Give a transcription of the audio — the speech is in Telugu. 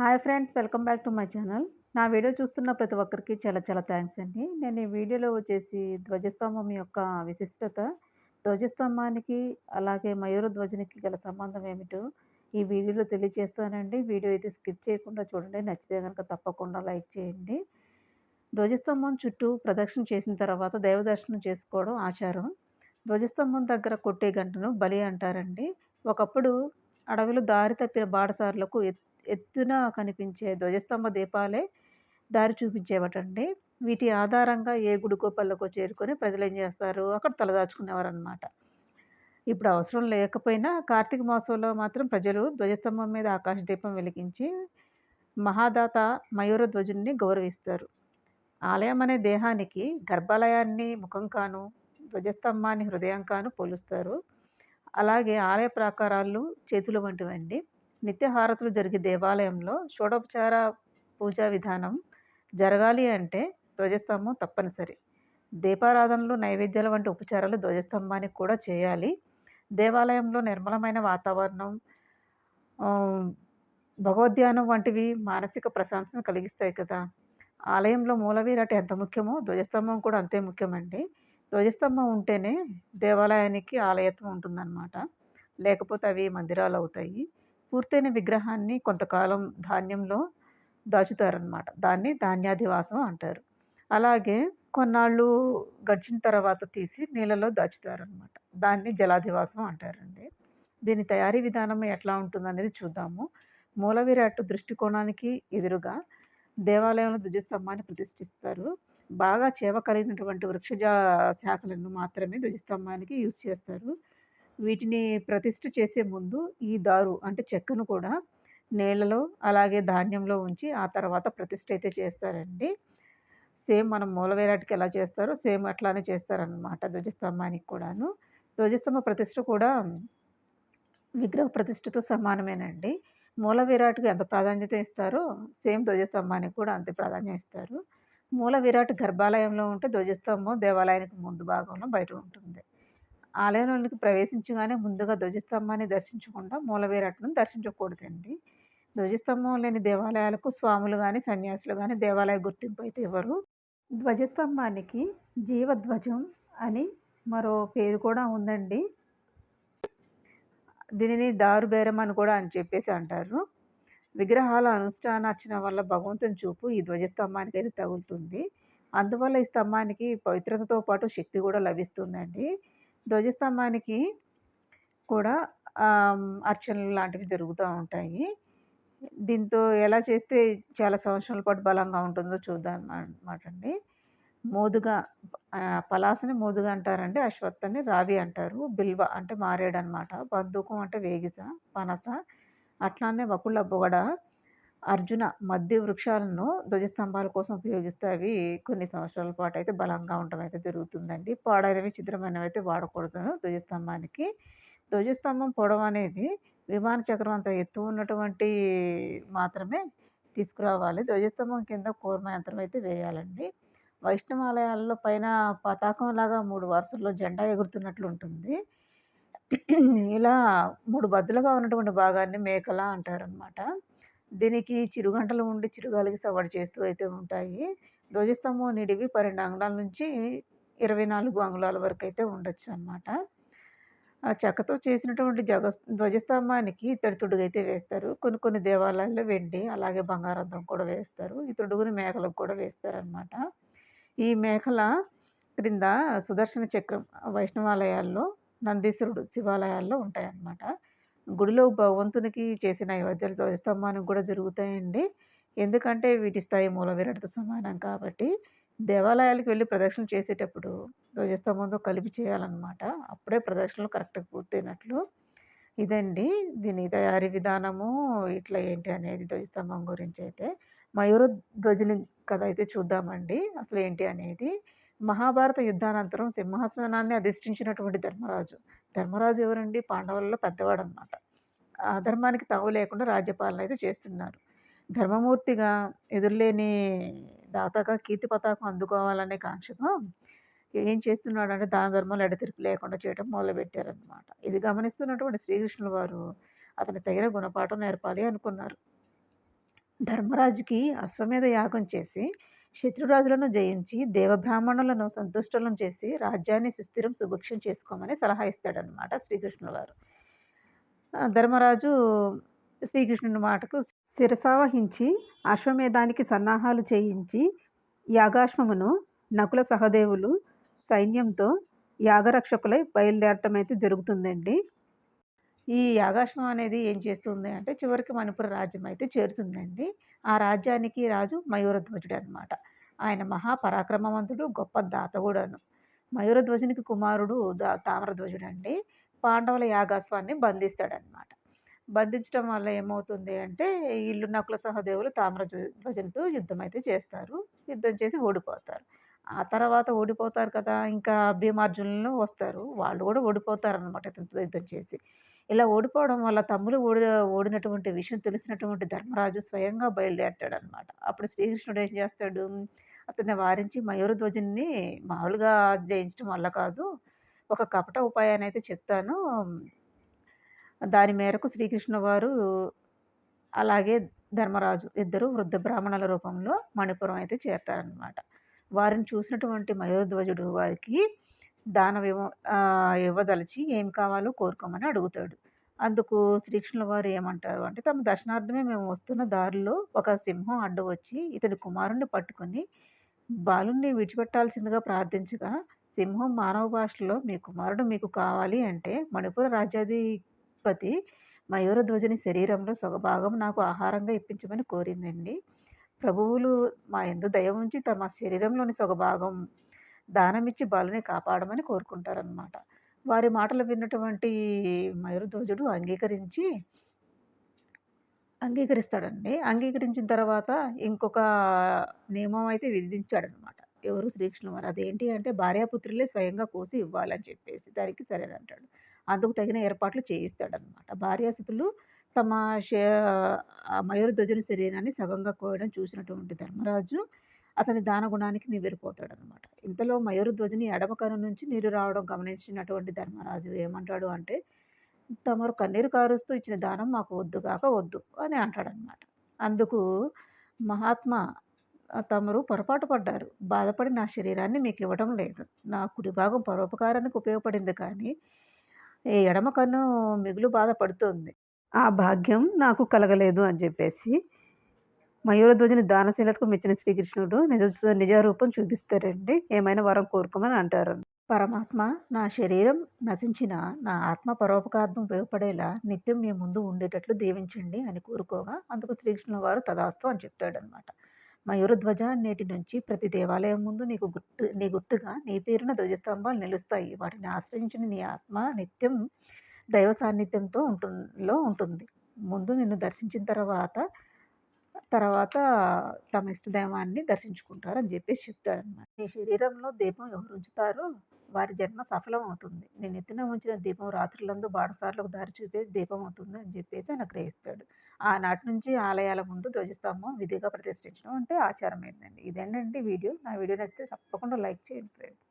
Hi friends welcome back to my channel. నా వీడియో చూస్తున్న ప్రతి ఒక్కరికి చాలా చాలా థ్యాంక్స్ అండి. నేను ఈ వీడియోలో వచ్చేసి ధ్వజస్తంభం యొక్క విశిష్టత ధ్వజస్తంభానికి అలాగే మయూర ధ్వజనికి గల సంబంధం ఏమిటో ఈ వీడియోలో తెలియజేస్తానండి. వీడియో అయితే స్కిప్ చేయకుండా చూడండి నచ్చితే కనుక తప్పకుండా లైక్ చేయండి. ధ్వజస్తంభం చుట్టూ ప్రదక్షిణ చేసిన తర్వాత దైవదర్శనం చేసుకోవడం ఆచారం. ధ్వజస్తంభం దగ్గర కొట్టే గంటను బలి అంటారండి. ఒకప్పుడు అడవిలో దారి తప్పిన బాటసారులకు ఎత్తున కనిపించే ధ్వజస్తంభ దీపాలే దారి చూపించేవటండి. వీటి ఆధారంగా ఏ గుడికో పల్లెకో చేరుకొని ప్రజలు ఏం చేస్తారు? అక్కడ తలదాచుకునేవారు అనమాట ఇప్పుడు అవసరం లేకపోయినా కార్తీక మాసంలో మాత్రం ప్రజలు ధ్వజస్తంభం మీద ఆకాశ దీపం వెలిగించి మహాదాత మయూర ధ్వజుని గౌరవిస్తారు. ఆలయం అనే దేహానికి గర్భాలయాన్ని ముఖం కాను ధ్వజస్తంభాన్ని హృదయం కాను పోలుస్తారు. అలాగే ఆలయ ప్రాకారాలు చేతులు వంటివండి. నిత్యహారతులు జరిగే దేవాలయంలో షోడోపచార పూజా విధానం జరగాలి అంటే ధ్వజస్తంభం తప్పనిసరి. దీపారాధనలు నైవేద్యాల వంటి ఉపచారాలు ధ్వజస్తంభానికి కూడా చేయాలి. దేవాలయంలో నిర్మలమైన వాతావరణం భగవద్ధ్యానం వంటివి మానసిక ప్రశాంతతను కలిగిస్తాయి కదా. ఆలయంలో మూలవీరాట ఎంత ముఖ్యమో ధ్వజస్తంభం కూడా అంతే ముఖ్యమండి. ధ్వజస్తంభం ఉంటేనే దేవాలయానికి ఆలయత్వం ఉంటుందన్నమాట. లేకపోతే అవి మందిరాలు అవుతాయి. పూర్తయిన విగ్రహాన్ని కొంతకాలం ధాన్యంలో దాచుతారనమాట దాన్ని ధాన్యాధివాసం అంటారు. అలాగే కొన్నాళ్ళు గడిచిన తర్వాత తీసి నీళ్ళలో దాచుతారనమాట దాన్ని జలాధివాసం అంటారండి. దీని తయారీ విధానం ఎట్లా ఉంటుందనేది చూద్దాము. మూల విరాట్ దృష్టికోణానికి ఎదురుగా దేవాలయంలో ధ్వజస్తంభాన్ని ప్రతిష్ఠిస్తారు. బాగా చేవ కలిగినటువంటి వృక్షజ శాఖలను మాత్రమే ధ్వజస్తంభానికి యూజ్ చేస్తారు. వీటిని ప్రతిష్ఠ చేసే ముందు ఈ దారు అంటే చెక్కను కూడా నీళ్ళలో అలాగే ధాన్యంలో ఉంచి ఆ తర్వాత ప్రతిష్ఠ అయితే చేస్తారండి. సేమ్ మనం మూలవేరాటికి ఎలా చేస్తారో సేమ్ అట్లానే చేస్తారనమాట ధ్వజస్తంభానికి కూడాను. ధ్వజస్తంభ ప్రతిష్ఠ కూడా విగ్రహ ప్రతిష్ఠతో సమానమేనండి. మూల విరాట్కు ఎంత ప్రాధాన్యత ఇస్తారో సేమ్ ధ్వజస్తంభానికి కూడా అంతే ప్రాధాన్యం ఇస్తారు. మూల విరాట్ గర్భాలయంలో ఉంటే ధ్వజస్తంభం దేవాలయానికి ముందు భాగంలో బయట ఉంటుంది. ఆలయంలోనికి ప్రవేశించగానే ముందుగా ధ్వజస్తంభాన్ని దర్శించకుండా మూలవేరట్ను దర్శించకూడదండి. ధ్వజస్తంభం లేని దేవాలయాలకు స్వాములు కానీ సన్యాసులు కానీ దేవాలయ గుర్తింపు అయితే ఇవ్వరు. ధ్వజస్తంభానికి జీవధ్వజం అని మరో పేరు కూడా ఉందండి. దీనిని దారుబేరం అని కూడా అని చెప్పేసి అంటారు. విగ్రహాల అనుష్ఠానార్చన వల్ల భగవంతుని చూపు ఈ ధ్వజస్తంభానికి అయితే తగులుతుంది. అందువల్ల ఈ స్తంభానికి పవిత్రతతో పాటు శక్తి కూడా లభిస్తుందండి. ధ్వజస్తంభానికి కూడా అర్చనలు లాంటివి జరుగుతూ ఉంటాయి. దీంతో ఎలా చేస్తే చాలా సంవత్సరాల పాటు బలంగా ఉంటుందో చూద్దాం అనమాట అండి. మోదుగా పలాసని మోదుగా అంటారండి అశ్వత్థని రావి అంటారు బిల్వ అంటే మారేడు అనమాట బంధుకం అంటే వేగిస పనస అట్లానే వకుళ్ళ బొగడ అర్జున మధ్య వృక్షాలను ధ్వజస్తంభాల కోసం ఉపయోగిస్తే అవి కొన్ని సంవత్సరాల పాటు అయితే బలంగా ఉండడం అయితే జరుగుతుందండి. పాడైనవి చిద్రమైనవి అయితే వాడకూడదు. ధ్వజస్తంభానికి ధ్వజస్తంభం పొడవు అనేది విమాన చక్రం అంత ఎత్తు ఉన్నటువంటి మాత్రమే తీసుకురావాలి. ధ్వజస్తంభం కింద కూర్మ యంత్రం అయితే వేయాలండి. వైష్ణవాలయాల్లో పైన పతాకం లాగా మూడు వరుసల్లో జెండా ఎగురుతున్నట్లు ఉంటుంది. ఇలా మూడు బద్దులుగా ఉన్నటువంటి భాగాన్ని మేకల అంటారనమాట దీనికి చిరుగంటలు ఉండి చిరుగాలికి సవాడు చేస్తూ అయితే ఉంటాయి. ధ్వజస్తంభం నిడివి పన్నెండు అంగుళాల నుంచి ఇరవై నాలుగు అంగుళాల వరకు అయితే ఉండొచ్చు అనమాట ఆ చెక్కతో చేసినటువంటి జగ ధ్వజస్తంభానికి ఇతడి తొడుగు అయితే వేస్తారు. కొన్ని కొన్ని దేవాలయాల్లో వెండి అలాగే బంగారంతం కూడా వేస్తారు. ఈ తొడుగుని మేకలకు కూడా వేస్తారనమాట ఈ మేకల క్రింద సుదర్శన చక్రం వైష్ణవాలయాల్లో నందీశ్వరుడు శివాలయాల్లో ఉంటాయన్నమాట. గుడిలో భగవంతునికి చేసిన నైవేద్యాలు ధ్వజస్తంభానికి కూడా జరుగుతాయండి. ఎందుకంటే వీటి స్థాయి మూల విరటితో సమానం కాబట్టి దేవాలయాలకు వెళ్ళి ప్రదక్షిణలు చేసేటప్పుడు ధ్వజస్తంభంతో కలిపి చేయాలన్నమాట. అప్పుడే ప్రదక్షిణలు కరెక్ట్గా పూర్తయినట్లు. ఇదండి దీని తయారీ విధానము ఇట్లా ఏంటి అనేది ధ్వజస్తంభం గురించి అయితే. మయూర ధ్వజుని కథ అయితే చూద్దామండి. అసలు ఏంటి అనేది. మహాభారత యుద్ధానంతరం సింహాసనాన్ని అధిష్ఠించినటువంటి ధర్మరాజు. ధర్మరాజు ఎవరండి? పాండవులలో పెద్దవాడు అనమాట అధర్మానికి తావు లేకుండా రాజ్యపాలన అయితే చేస్తున్నారు. ధర్మమూర్తిగా ఎదురులేని దాతగా కీర్తి పతాకం అందుకోవాలనే కాంక్షతో ఏం చేస్తున్నాడు అంటే దాన ధర్మాలు ఎడతెరిపి లేకుండా చేయడం మొదలుపెట్టారనమాట ఇది గమనిస్తున్నటువంటి శ్రీకృష్ణుల వారు అతని తగిన గుణపాఠం నేర్పాలి అనుకున్నారు. ధర్మరాజుకి అశ్వమేధ యాగం చేసి శత్రురాజులను జయించి దేవబ్రాహ్మణులను సంతుష్టలను చేసి రాజ్యాన్ని సుస్థిరం సుభిక్షం చేసుకోమని సలహా ఇస్తాడనమాట శ్రీకృష్ణుల వారు. ధర్మరాజు శ్రీకృష్ణుని మాటకు శిరసావహించి అశ్వమేధానికి సన్నాహాలు చేయించి యాగాశ్వమును నకుల సహదేవులు సైన్యంతో యాగరక్షకులై బయలుదేరటం అయితే జరుగుతుందండి. ఈ యాగాశ్వం అనేది ఏం చేస్తుంది అంటే చివరికి మణిపుర రాజ్యం అయితే చేరుతుందండి. ఆ రాజ్యానికి రాజు మయూరధ్వజుడు అనమాట ఆయన మహాపరాక్రమవంతుడు గొప్ప దాత కూడాను మయూరధ్వజునికి కుమారుడు దా తామ్రధ్వజుడు అండి పాండవుల యాగాస్వాన్ని బంధిస్తాడనమాట బంధించడం వల్ల ఏమవుతుంది అంటే ఇల్లు నకుల సహదేవులు తామ్ర ధ్వజులతో యుద్ధం అయితే చేస్తారు. యుద్ధం చేసి ఓడిపోతారు. ఆ తర్వాత ఓడిపోతారు కదా ఇంకా భీమార్జునులు వస్తారు. వాళ్ళు కూడా ఓడిపోతారు అనమాట యుద్ధం చేసి. ఇలా ఓడిపోవడం వల్ల తమ్ముడు ఓడి ఓడినటువంటి విషయం తెలిసినటువంటి ధర్మరాజు స్వయంగా బయలుదేరతాడనమాట అప్పుడు శ్రీకృష్ణుడు ఏం చేస్తాడు? అతన్ని వారించి మయూరధ్వజుని మామూలుగా జయించడం వల్ల కాదు ఒక కపట ఉపాయాన్ని అయితే చెప్తాను. దాని మేరకు శ్రీకృష్ణ వారు అలాగే ధర్మరాజు ఇద్దరు వృద్ధ బ్రాహ్మణుల రూపంలో మణిపురం అయితే చేరతారనమాట వారిని చూసినటువంటి మయోధ్వజుడు వారికి దానం ఇవ్వ ఇవ్వదలిచి ఏం కావాలో కోరుకోమని అడుగుతాడు. అందుకు శ్రీకృష్ణుల వారు ఏమంటారు అంటే తమ దర్శనార్థమే మేము వస్తున్న దారిలో ఒక సింహం అడ్డు వచ్చి ఇతని కుమారుణ్ణి పట్టుకొని బాలుణ్ణి విడిచిపెట్టాల్సిందిగా ప్రార్థించగా సింహం మానవ భాషలో మీ కుమారుడు మీకు కావాలి అంటే మణిపుర రాజ్యాధిపతి మయూరధ్వజుని శరీరంలో సొగభాగం నాకు ఆహారంగా ఇప్పించమని కోరిందండి. ప్రభువులు మా ఎందు దయ ఉంచి తమ శరీరంలోని సొగభాగం దానమిచ్చి బాలుని కాపాడమని కోరుకుంటారనమాట వారి మాటలు విన్నటువంటి మయూరధ్వజుడు అంగీకరించి అంగీకరిస్తాడండి. అంగీకరించిన తర్వాత ఇంకొక నియమం అయితే విధించాడనమాట ఎవరు శ్రీకృష్ణుల వారు అదేంటి అంటే భార్యాపుత్రులే స్వయంగా కోసి ఇవ్వాలని చెప్పేసి దానికి సరేనంటాడు అందుకు తగిన ఏర్పాట్లు చేయిస్తాడనమాట భార్యాసుతులు తమ శే మయూరధ్వజుని శరీరాన్ని సగంగా కోయడం చూసినటువంటి ధర్మరాజు అతని దాన గుణానికి నివ్వెరిపోతాడనమాట ఇంతలో మయూరధ్వజుని ఎడమ కను నుంచి నీరు రావడం గమనించినటువంటి ధర్మరాజు ఏమంటాడు అంటే తమరు కన్నీరు కారుస్తూ ఇచ్చిన దానం మాకు వద్దు కాక వద్దు అని అంటాడనమాట అందుకు మహాత్మా తమరు పొరపాటు పడ్డారు. బాధపడి నా శరీరాన్ని మీకు ఇవ్వడం లేదు. నా కుడి భాగం పరోపకారానికి ఉపయోగపడింది కానీ ఎడమ కన్ను మిగులు బాధపడుతుంది. ఆ భాగ్యం నాకు కలగలేదు అని చెప్పేసి మయూరధ్వజుని దానశీలతకు మెచ్చిన శ్రీకృష్ణుడు నిజ నిజరూపం చూపిస్తారండి. ఏమైనా వరం కోరుకోమని అంటారు. పరమాత్మ నా శరీరం నశించిన నా ఆత్మ పరోపకార్థం ఉపయోగపడేలా నిత్యం మీ ముందు ఉండేటట్లు దీవించండి అని కోరుకోగా అందుకు శ్రీకృష్ణుల వారు తదాస్తు అని చెప్తాడనమాట మయూరధ్వజ నేటి నుంచి ప్రతి దేవాలయం ముందు నీకు గుర్తు నీ గుర్తుగా నీ పేరున ధ్వజస్తంభాలు నిలుస్తాయి. వాటిని ఆశ్రయించిన నీ ఆత్మ నిత్యం దైవ సాన్నిధ్యంతో ఉంటుంలో ఉంటుంది. ముందు నిన్ను దర్శించిన తర్వాత తర్వాత తమ ఇష్టదైవాన్ని దర్శించుకుంటారు అని చెప్పేసి చెప్తాడనమాట నీ శరీరంలో దీపం ఎవరు ఉంచుతారో వారి జన్మ సఫలం అవుతుంది నేను ఎత్తిన ఉంచిన దీపం రాత్రులందు బాటసార్లకు దారి చూపేది దీపం అవుతుంది అని చెప్పేసి ఆయన గ్రహిస్తాడు. ఆనాటి నుంచి ఆలయాల ముందు ధ్వజస్తంభం విధిగా ప్రతిష్ఠించడం అంటే ఆచారం ఏంటండి ఇదేంటంటే వీడియో? నా వీడియో నచ్చితే తప్పకుండా లైక్ చేయండి ఫ్రెండ్స్.